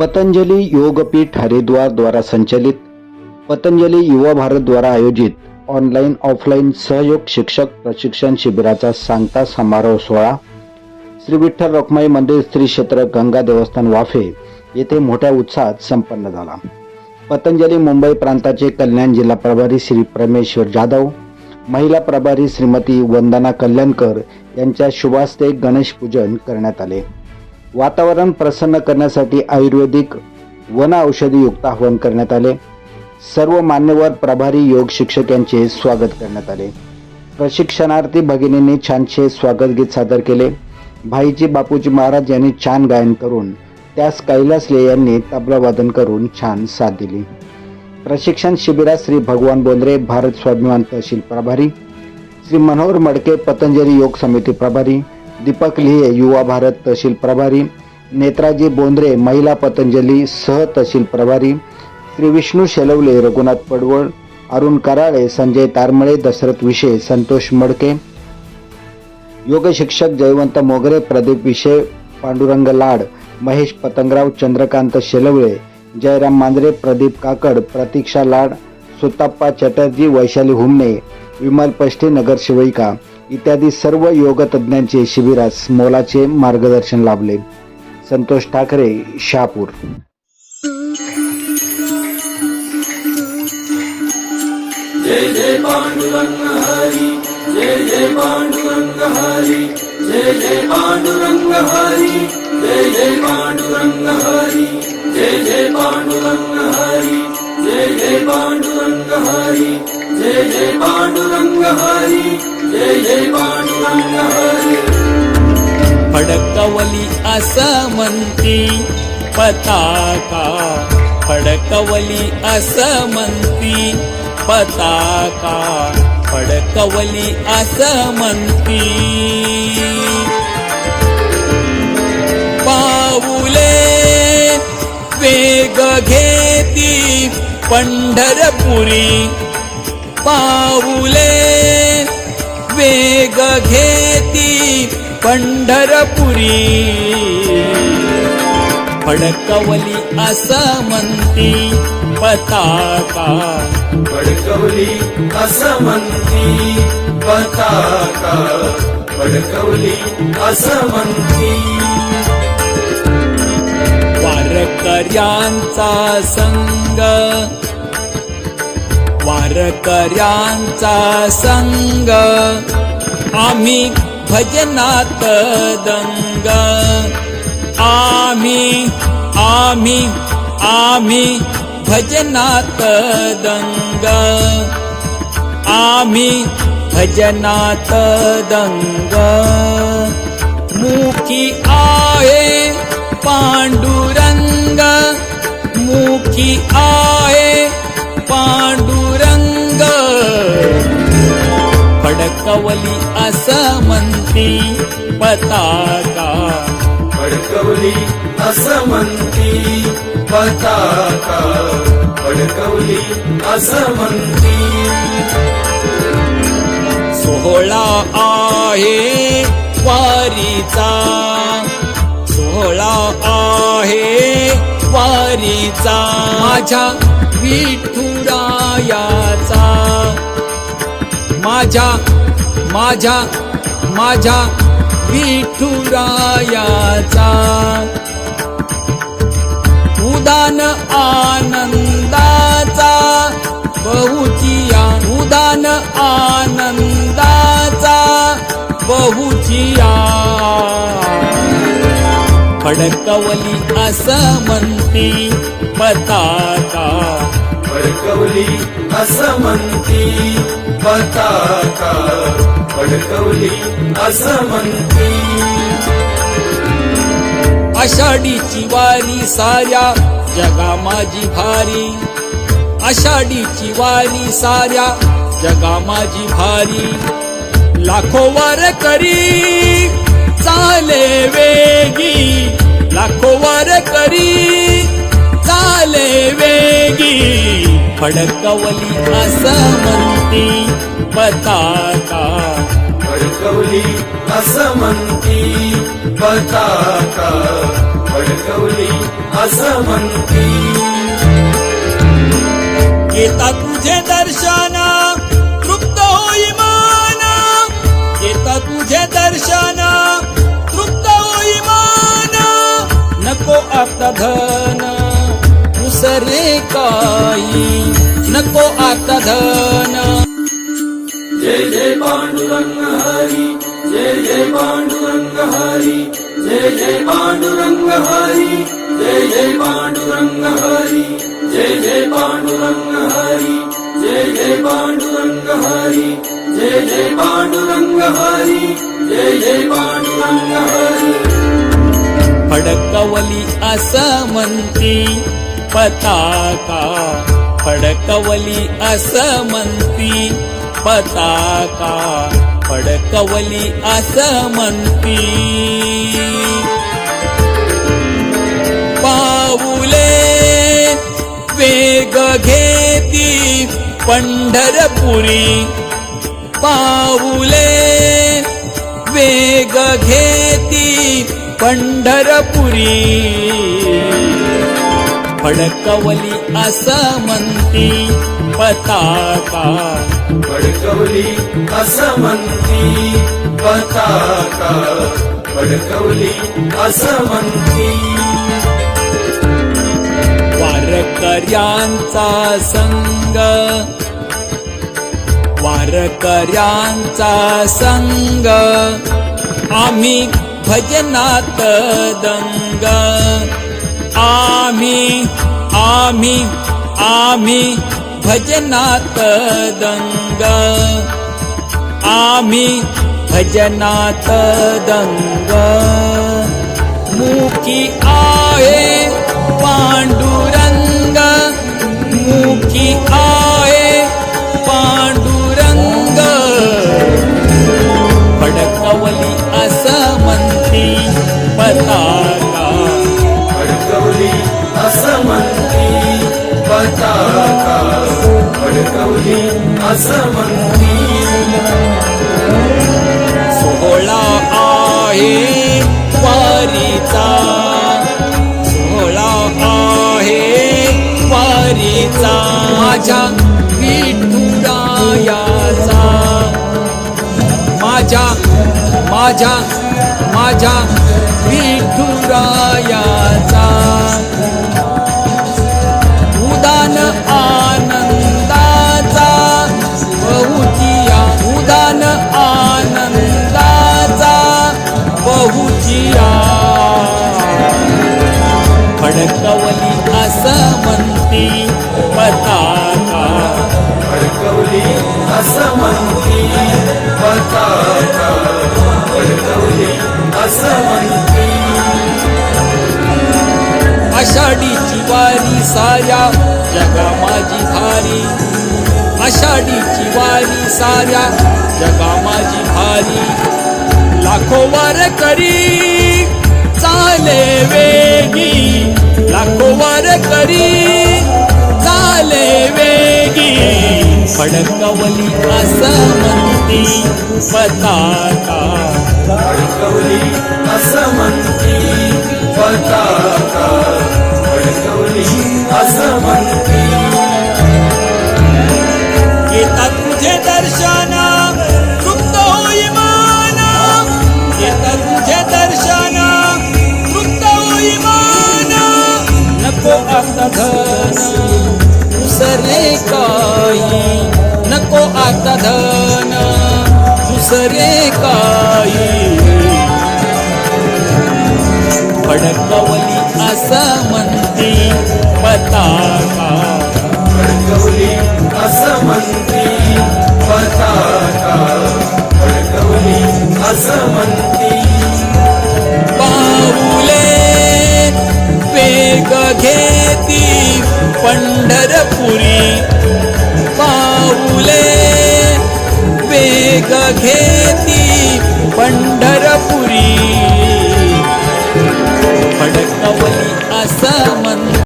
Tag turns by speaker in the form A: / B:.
A: पतंजली योगपीठ हरिद्वार द्वारा संचलित पतंजली युवा भारत द्वारा आयोजित ऑनलाईन ऑफलाईन सहयोग शिक्षक प्रशिक्षण शिबिराचा सांगता समारोह सोहळा श्री विठ्ठल रखमाई मंदिर श्री क्षेत्र गंगा देवस्थान वाफे येथे मोठ्या उत्साहात संपन्न झाला. पतंजली मुंबई प्रांताचे कल्याण जिल्हा प्रभारी श्री परमेश्वर जाधव महिला प्रभारी श्रीमती वंदना कल्याणकर यांच्या शुभास्ते गणेश पूजन करण्यात आले. वातावरण प्रसन्न करण्यासाठी आयुर्वेदिक वन औषधीयुक्त आवाहन करण्यात आले. सर्व मान्यवर प्रभारी योग शिक्षक यांचे स्वागत करण्यात आले. प्रशिक्षणार्थी भगिनींनी छानसे स्वागत गीत सादर केले. भाईजी बापूजी महाराज यांनी छान गायन करून त्यास कैलासले यांनी तबला वादन करून छान साथ दिली. प्रशिक्षण शिबिरात श्री भगवान बोंद्रे भारत स्वाभिमान तहसील प्रभारी श्री मनोहर मडके पतंजली योग समिती प्रभारी दीपक लिहे युवा भारत तहसील प्रभारी नेत्राजी बोंद्रे महिला पतंजली सह तहसील प्रभारी श्री विष्णू शेलवले रघुनाथ पडवळ अरुण कराळे संजय तारमळे दशरथ विषे संतोष मडके योग शिक्षक जयवंत मोगरे प्रदीप विषय पांडुरंग लाड महेश पतंगराव चंद्रकांत शेलवळे जयराम मांजरे प्रदीप काकड प्रतीक्षा लाड सुताप्पा चटर्जी वैशाली हुमणे विमल पष्टे नगरसेविका इत्यादी सर्व योगतज्ज्ञांचे शिबिरास मोलाचे मार्गदर्शन लाभले. संतोष ठाकरे शहापूर.
B: जय जय पांडुरंग हरी जय जय पांडुरंग हरी जय जय पांडुरंग हरी जय जय पांडुरंग हरी जय जय पांडुरंग हरी जय जय पांडुरंग हरी. जय जय पांडुरंग हरी जय जय पांडुरंग हरी.
C: फडकवली असं म्हणती पताका. फडकवली असं म्हणती पताका. फडकवली असं म्हणती पाऊले वेग घेती पंढरपुरी पाऊले वेग घेती पंढरपुरी. फडकवली असं म्हणती पताका.
B: फडकवली असं म्हणती पताका. फडकवली असं म्हणती.
C: वारकऱ्यांचा संग वारकऱ्यांचा संग. आम्ही भजनात दंग. आम्ही आम्ही आम्ही भजनात दंग. आम्ही भजनात दंग. मुखी आहे पांडुरंग. मुखी आहे पांडु फडकवली असं म्हणती पताका.
B: फडकवली असं म्हणती पताका. फडकवली असं म्हणती.
C: सोहळा आहे वारीचा. सोहळा आहे वारीचा. माझ्या विठुरायाचा. माझ्या माझ्या माझ्या विठुरायाचा. उदान आनंदाचा बहुचिया उदान आनंदाचा बहुचिया. फडकवली असं म्हणती पताका.
B: फडकवली असं म्हणती पताका फडकवली असं म्हणते.
C: आषाढीची वारी साऱ्या जगा माझी भारी. आषाढीची वारी साऱ्या जगा माझी भारी. लाखो वार करी चाले वेगी. लाखो वार करी चाले वेगी फडकवली असं म्हणती पताका
B: फडकवली असं म्हणती पताका फडकवली असं म्हणती
C: येता तुझे दर्शन तृप्त होई मन येता तुझे दर्शन तृप्त होई मन नको आता धन काही नको आता धन.
B: जय जय पांडुरंग हरी जय जय पांडुरंग हरी जय जय पांडुरंग हरी जय जय पांडुरंग हरी जय जय पांडुरंग हरी जय जय पांडुरंग हरी जय जय पांडुरंग हरी जय जय पांडुरंग हरी.
C: फडकवली असं म्हणती पताका फडकवली असं म्हणती पताका फडकवली असं म्हणती पाऊले वेग घेती पंढरपुरी पाऊले वेग घेती पंढरपुरी. फडकवली असं म्हणती. पताका.
B: फडकवली असं म्हणती. पताका. फडकवली असं म्हणती.
C: वारकऱ्यांचा संग. वारकऱ्यांचा संग. आम्ही भजनात दंग. आम्ही आम्ही आम्ही भजनात दंग. आम्ही भजनात दंग. मुखी आहे असं सोहळा आहे वारीचा. सोहळा आहे वारीचा. माझ्या विठुरायाचा. माझ्या माझ्या माझ्या विठुरायाचा. आषाढीची वारी साऱ्या जगा माझी भारी. आषाढीची वारी साऱ्या जगा माझी भारी. लाखो वार करी चाले वेगी. लाखो वार करी चाले वेगी. फडकवली असं म्हणती पताका.
B: फडकवली असं म्हणती पताका. ये
C: तक मुझे दर्शाना गुप्त हो ईमाना ये तक मुझे दर्शाना नको अर्थधन, दुसरे काही नको दुसरे काही फडकवली असं म्हणते. पताका.
B: फडकवली असं म्हणते. पताका. फडकवली असं म्हणते.